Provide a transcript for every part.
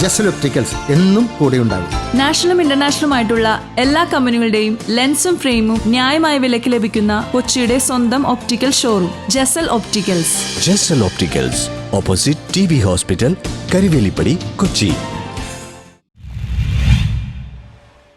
Jasal opticals എന്നും കൂടെയുണ്ടാകും നാഷണലും ഇന്റർനാഷണലും ആയിട്ടുള്ള എല്ലാ കമ്പനികളുടെയും ലെൻസും ഫ്രെയിമും ന്യായമായ വിലയ്ക്ക് ലഭിക്കുന്ന കൊച്ചിയുടെ സ്വന്തം optical showroom Jasal opticals. Jasal opticals opposite T B hospital Karuvelippady Kochi.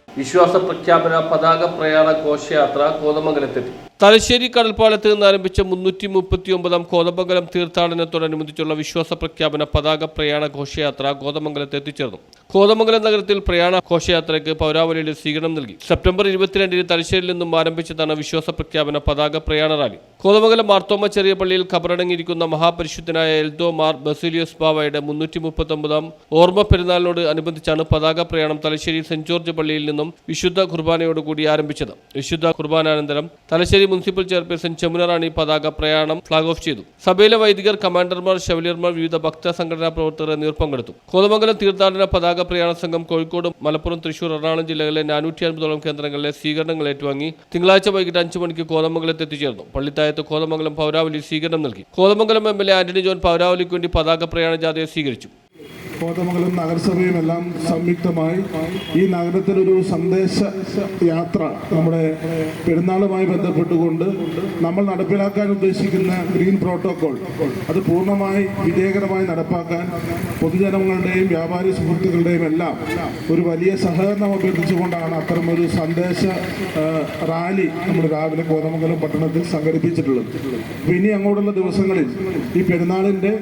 വിശ്വാസ പ്രഖ്യാപന പതാക പ്രയാണ ഘോഷയാത്ര കോതമംഗലത്തെത്തി. തലശ്ശേരി കടൽപ്പാലത്ത് നിന്ന് ആരംഭിച്ച മുന്നൂറ്റി മുപ്പത്തി ഒമ്പതാം കോതമംഗലം തീർത്ഥാടനത്തോടനുബന്ധിച്ചുള്ള വിശ്വാസ പ്രഖ്യാപന പതാക പ്രയാണ ഘോഷയാത്ര കോതമംഗലത്ത് എത്തിച്ചേർന്നു. കോതമംഗലം നഗരത്തിൽ പ്രയാണ ഘോഷയാത്രയ്ക്ക് പൗരാവലിയുടെ സ്വീകരണം നൽകി. സെപ്റ്റംബർ ഇരുപത്തിരണ്ടിന് തലശ്ശേരിയിൽ നിന്നും ആരംഭിച്ചതാണ് വിശ്വാസ പ്രഖ്യാപന പതാക പ്രയാണ റാലി. കോതമംഗലം മാർത്തോമ ചെറിയ പള്ളിയിൽ ഖബറടങ്ങിയിരിക്കുന്ന മഹാപരിശുദ്ധനായ എൽദോ മാർ ബസീലിയോസ് ബാവയുടെ മുന്നൂറ്റി മുപ്പത്തൊമ്പതാം ഓർമ്മ പെരുന്നാളിനോട് അനുബന്ധിച്ചാണ് പതാക പ്രയാണം തലശ്ശേരി സെന്റ് ജോർജ് പള്ളിയിൽ നിന്നും വിശുദ്ധ കുർബാനയോടുകൂടി ആരംഭിച്ചത്. വിശുദ്ധ കുർബാനാനന്തരം തലശ്ശേരി മുനിസിപ്പൽ ചെയർപേഴ്സൺ ചമുനറാണി പതാക പ്രയാണം ഫ്ളാഗ് ഓഫ് ചെയ്തു. സഭയിലെ വൈദികർ കമാൻഡർമാർ ശവലിയർമാർ വിവിധ ഭക്ത സംഘടനാ പ്രവർത്തകർ എന്നിവർ പങ്കെടുത്തു. കോതമംഗലം തീർത്ഥാടന പതാക പ്രയാണ സംഘം കോഴിക്കോട് മലപ്പുറം തൃശൂർ എറണാകുളം ജില്ലകളിലെ നാനൂറ്റി അൻപതോളം കേന്ദ്രങ്ങളിലെ സ്വീകരണങ്ങൾ ഏറ്റുവാങ്ങി തിങ്കളാഴ്ച വൈകിട്ട് അഞ്ചു മണിക്ക് കോതമംഗലത്ത് എത്തിച്ചേർന്നു. പള്ളിത്തായത്ത് കോതമംഗലം പൗരാവലി സ്വീകരണം നൽകി. Kothamangalam M L A Antony John പൗരാവലിക്ക് വേണ്ടി പതാക പ്രയാണ ജാഥയെ സ്വീകരിച്ചു. കോതമംഗലം നഗരസഭയും എല്ലാം സംയുക്തമായി ഈ നഗരത്തിലൊരു സന്ദേശ യാത്ര നമ്മുടെ പെരുന്നാളുമായി ബന്ധപ്പെട്ടുകൊണ്ട് നമ്മൾ നടപ്പിലാക്കാൻ ഉദ്ദേശിക്കുന്ന ഗ്രീൻ പ്രോട്ടോകോൾ. അത് പൂർണമായി വിജയകരമായി നടപ്പാക്കാൻ പൊതുജനങ്ങളുടെയും വ്യാപാരി സുഹൃത്തുക്കളുടെയും എല്ലാം ഒരു വലിയ സഹകരണം അഭ്യർത്ഥിച്ചുകൊണ്ടാണ് അത്തരമൊരു സന്ദേശ റാലി നമ്മൾ രാവിലെ കോതമംഗലം പട്ടണത്തിൽ സംഘടിപ്പിച്ചിട്ടുള്ളത്. ഇനി അങ്ങോട്ടുള്ള ദിവസങ്ങളിൽ ഈ പെരുന്നാളിന്റെ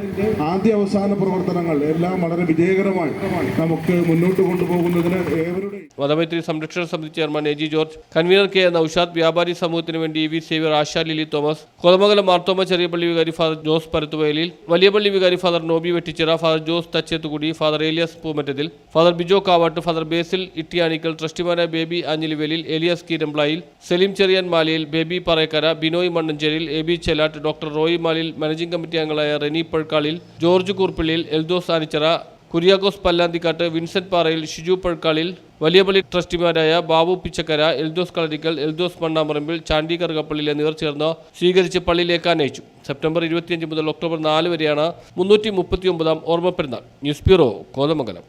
ആദ്യ അവസാന പ്രവർത്തനങ്ങൾ എല്ലാം വളരെ വിജയകരമായി നമുക്ക് മുന്നോട്ട് കൊണ്ടുപോകുന്നതിന് ഏവരുടെയും മതമൈത്രി സംരക്ഷണ സമിതി chairman A G George convener K Naushad വ്യാപാരി സമൂഹത്തിന് വേണ്ടി ഇ വി സേവ്യർ ആശാ ലിലി തോമസ് കൊതമംഗലം മാർത്തോമ ചെറിയപ്പള്ളി വികാരി ഫാദർ ജോസ് പരത്തുവയലിൽ വലിയപള്ളി വികാരി father Nobi Vettichira father Jose Thachethukudy father Elias Poomattathil father Bijo Kavattu father Basil Ittiyanickal ട്രസ്റ്റിമാരായ Baby Anjilivelil Elias Keerampilayil Salim Cherian Maliyil Baby Parayakkara Binoy Mannancheriyil A B Chelatt doctor Roy Malil managing committee അംഗങ്ങളായ റെനി പഴക്കാളിൽ ജോർജ് കൂർപ്പിള്ളിയിൽ എൽദോസ് ആനിച്ചിറ കുര്യാക്കോസ് പല്ലാന്തിക്കാട്ട് വിൻസെന്റ് പാറയിൽ ഷിജു പഴക്കാളിൽ വലിയപള്ളി ട്രസ്റ്റിമാരായ ബാബു പിച്ചക്കര എൽദോസ് കളരിക്കൽ എൽദോസ് മണ്ണാമറമ്പിൽ ചാണ്ടി കറുകപ്പള്ളിയിൽ എന്നിവർ ചേർന്ന് സ്വീകരിച്ച് പള്ളിയിലേക്ക് അനയിച്ചു. September ഇരുപത്തിയഞ്ച് മുതൽ October നാല് വരെയാണ് മുന്നൂറ്റി മുപ്പത്തി ഒമ്പതാം ഓർമ്മ പെരുന്നാൾ ന്യൂസ് ബ്യൂറോ കോതമംഗലം.